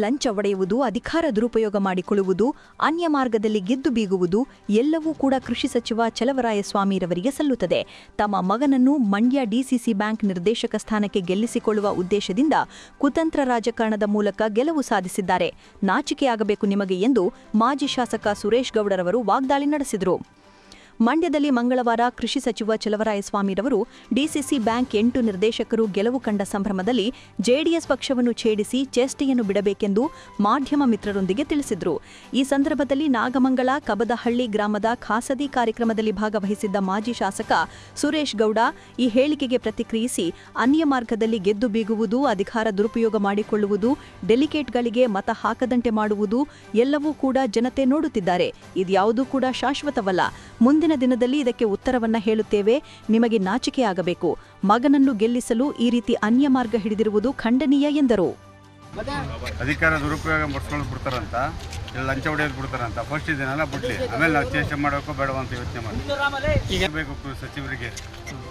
ಲಂಚ ಒಡೆಯುವುದು ಅಧಿಕಾರ ದುರುಪಯೋಗ ಮಾಡಿಕೊಳ್ಳುವುದು, ಅನ್ಯ ಮಾರ್ಗದಲ್ಲಿ ಗೆದ್ದು ಬೀಗುವುದು, ಎಲ್ಲವೂ ಕೂಡ ಕೃಷಿ ಸಚಿವ ಚಲವರಾಯಸ್ವಾಮಿರವರಿಗೆ ಸಲ್ಲುತ್ತದೆ. ತಮ್ಮ ಮಗನನ್ನು ಮಂಡ್ಯ ಡಿಸಿಸಿ ಬ್ಯಾಂಕ್ ನಿರ್ದೇಶಕ ಸ್ಥಾನಕ್ಕೆ ಗೆಲ್ಲಿಸಿಕೊಳ್ಳುವ ಉದ್ದೇಶದಿಂದ ಕುತಂತ್ರ ರಾಜಕಾರಣದ ಮೂಲಕ ಗೆಲುವು ಸಾಧಿಸಿದ್ದಾರೆ. ನಾಚಿಕೆಯಾಗಬೇಕು ನಿಮಗೆ ಎಂದು ಮಾಜಿ ಶಾಸಕ ಸುರೇಶ್ ಗೌಡರವರು ವಾಗ್ದಾಳಿ ನಡೆಸಿದರು. ಮಂಡ್ಯದಲ್ಲಿ ಮಂಗಳವಾರ ಕೃಷಿ ಸಚಿವ ಚಲವರಾಯಸ್ವಾಮಿರವರು ಡಿಸಿಸಿ ಬ್ಯಾಂಕ್ ಎಂಟು ನಿರ್ದೇಶಕರು ಗೆಲುವು ಕಂಡ ಸಂಭ್ರಮದಲ್ಲಿ ಜೆಡಿಎಸ್ ಪಕ್ಷವನ್ನು ಛೇಡಿಸಿ ಚೇಷ್ಟೆಯನ್ನು ಬಿಡಬೇಕೆಂದು ಮಾಧ್ಯಮ ಮಿತ್ರರೊಂದಿಗೆ ತಿಳಿಸಿದರು. ಈ ಸಂದರ್ಭದಲ್ಲಿ ನಾಗಮಂಗಲ, ಕಬದಹಳ್ಳಿ ಗ್ರಾಮದ ಖಾಸಗಿ ಕಾರ್ಯಕ್ರಮದಲ್ಲಿ ಭಾಗವಹಿಸಿದ್ದ ಮಾಜಿ ಶಾಸಕ ಸುರೇಶ್ ಗೌಡ ಈ ಹೇಳಿಕೆಗೆ ಪ್ರತಿಕ್ರಿಯಿಸಿ, ಅನ್ಯ ಮಾರ್ಗದಲ್ಲಿ ಗೆದ್ದು ಬೀಗುವುದು, ಅಧಿಕಾರ ದುರುಪಯೋಗ ಮಾಡಿಕೊಳ್ಳುವುದು ಡೆಲಿಗೇಟ್ಗಳಿಗೆ ಮತ ಹಾಕದಂತೆ ಮಾಡುವುದು ಎಲ್ಲವೂ ಕೂಡ ಜನತೆ ನೋಡುತ್ತಿದ್ದಾರೆ. ಇದ್ಯಾವುದೂ ಕೂಡ ಶಾಶ್ವತವಲ್ಲ. ಮುಂದಿನ ದಿನದಲ್ಲಿ ಇದಕ್ಕೆ ಉತ್ತರವನ್ನ ಹೇಳುತ್ತೇವೆ. ನಿಮಗೆ ನಾಚಿಕೆಯಾಗಬೇಕು. ಮಗನನ್ನು ಗೆಲ್ಲಿಸಲು ಈ ರೀತಿ ಅನ್ಯ ಮಾರ್ಗ ಹಿಡಿದಿರುವುದು ಖಂಡನೀಯ ಎಂದರು. ಅಧಿಕಾರ ದುರುಪಯೋಗ ಪಡಿಸ್ಕೊಂಡು ಬಿಡ್ತಾರಂತ, ಇಲ್ಲ ಲಂಚ ಹೊಡೆಯೋದು ಬಿಡ್ತಾರಂತ ಫಸ್ಟ್ ಇದನ್ನೆಲ್ಲ ಬಿಡ್ಲಿ. ಆಮೇಲೆ ನಾವು ಚೇಷ್ಟೆ ಮಾಡಬೇಕು ಬೇಡವ ಅಂತ ಯೋಚನೆ ಮಾಡಿ ಈಗ ಬೇಕು ಸಚಿವರಿಗೆ,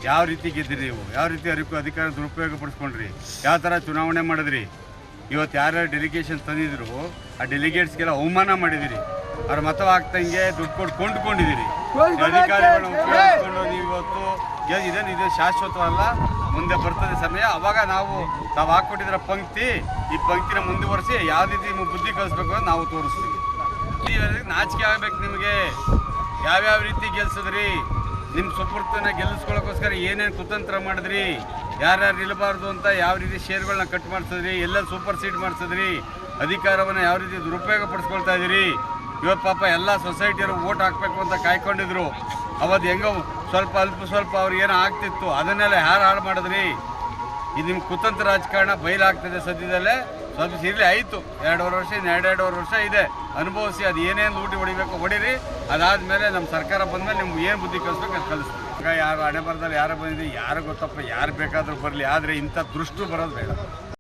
ಯಾವ ರೀತಿ ಗೆದ್ದಿರಿ ನೀವು? ಯಾವ ರೀತಿ ಅರಿಕು ಅಧಿಕಾರ ದುರುಪಯೋಗ ಪಡಿಸ್ಕೊಂಡ್ರಿ? ಯಾವ ಥರ ಚುನಾವಣೆ ಮಾಡಿದ್ರಿ? ಇವತ್ತು ಯಾರ್ಯಾರು ಡೆಲಿಗೇಷನ್ ತಂದಿದ್ರು, ಆ ಡೆಲಿಗೇಟ್ಸ್ಗೆಲ್ಲ ಅವಮಾನ ಮಾಡಿದಿರಿ. ಅವ್ರ ಮತವಾಗ್ತಂಗೆ ದುಡ್ಡು ಕೊಟ್ಟು ಕೊಂಡ್ಕೊಂಡಿದ್ದೀರಿ ಅಧಿಕಾರಿಗಳು ಉಪಯೋಗಿಸ್ಕೊಂಡು ನೀವು ಇವತ್ತು ಇದೇನು ಇದು ಶಾಶ್ವತವಲ್ಲ ಮುಂದೆ ಬರ್ತದೆ ಸಮಯ. ಅವಾಗ ನಾವು ನಾವು ಹಾಕ್ಕೊಟ್ಟಿದ್ರ ಪಂಕ್ತಿ ಈ ಪಂಕ್ತಿನ ಮುಂದುವರಿಸಿ ಯಾವ ರೀತಿ ನಿಮ್ಗೆ ಬುದ್ಧಿ ಕಲಿಸ್ಬೇಕು ಅಂತ ನಾವು ತೋರಿಸ್ತೀವಿ. ನಾಚಿಕೆ ಆಗ್ಬೇಕು ನಿಮಗೆ. ಯಾವ್ಯಾವ ರೀತಿ ಗೆಲ್ಸಿದ್ರಿ? ನಿಮ್ಮ ಸುಪುರ್ತನ ಗೆಲ್ಲಿಸ್ಕೊಳ್ಳೋಕ್ಕೋಸ್ಕರ ಏನೇನು ಕುತಂತ್ರ ಮಾಡಿದ್ರಿ? ಯಾರ್ಯಾರು ನಿಲ್ಲಬಾರ್ದು ಅಂತ ಯಾವ ರೀತಿ ಶೇರ್ಗಳನ್ನ ಕಟ್ ಮಾಡಿಸಿದ್ರಿ? ಎಲ್ಲ ಸೂಪರ್ ಸೀಟ್ ಮಾಡಿಸಿದ್ರಿ? ಅಧಿಕಾರವನ್ನು ಯಾವ ರೀತಿ ದುರುಪಯೋಗ ಪಡಿಸ್ಕೊಳ್ತಾ ಇದ್ದೀರಿ ಇವತ್ತು ಪಾಪ ಎಲ್ಲ ಸೊಸೈಟಿಯವರು ಓಟ್ ಹಾಕಬೇಕು ಅಂತ ಕಾಯ್ಕೊಂಡಿದ್ರು. ಅವತ್ತು ಹೆಂಗೋ ಸ್ವಲ್ಪ ಅಲ್ಪ ಸ್ವಲ್ಪ ಅವ್ರಿಗೆ ಏನೋ ಆಗ್ತಿತ್ತು. ಅದನ್ನೆಲ್ಲ ಯಾರು ಹಾಳು ಮಾಡಿದ್ರಿ? ಇದು ನಿಮ್ಮ ಕುತಂತ್ರ ರಾಜಕಾರಣ ಬಯಲಾಗ್ತದೆ ಸದ್ಯದಲ್ಲೇ. ಸ್ವಲ್ಪ ಇರಲಿ, ಆಯಿತು. ಎರಡೂವರೆ ವರ್ಷ ಇನ್ನು ಎರಡೆರಡೂವರೆ ವರ್ಷ ಇದೆ. ಅನುಭವಿಸಿ ಅದು ಏನೇನು ಲೂಟಿ ಹೊಡಿಬೇಕು ಹೊಡೀರಿ. ಅದಾದಮೇಲೆ ನಮ್ಮ ಸರ್ಕಾರ ಬಂದಮೇಲೆ ನಿಮ್ಗೆ ಏನು ಬುದ್ಧಿ ಕಲಿಸ್ಬೇಕು ಅದು ಕಲಿಸ್ತೀವಿ ಈಗ ಯಾರು ಹಣೆ ಬರದಲ್ಲಿ ಯಾರು ಬಂದಿದೆ ಯಾರು ಗೊತ್ತಪ್ಪ? ಯಾರು ಬೇಕಾದರೂ ಬರಲಿ. ಆದರೆ ಇಂಥ ದೃಷ್ಟು ಬರೋದು ಬೇಡ.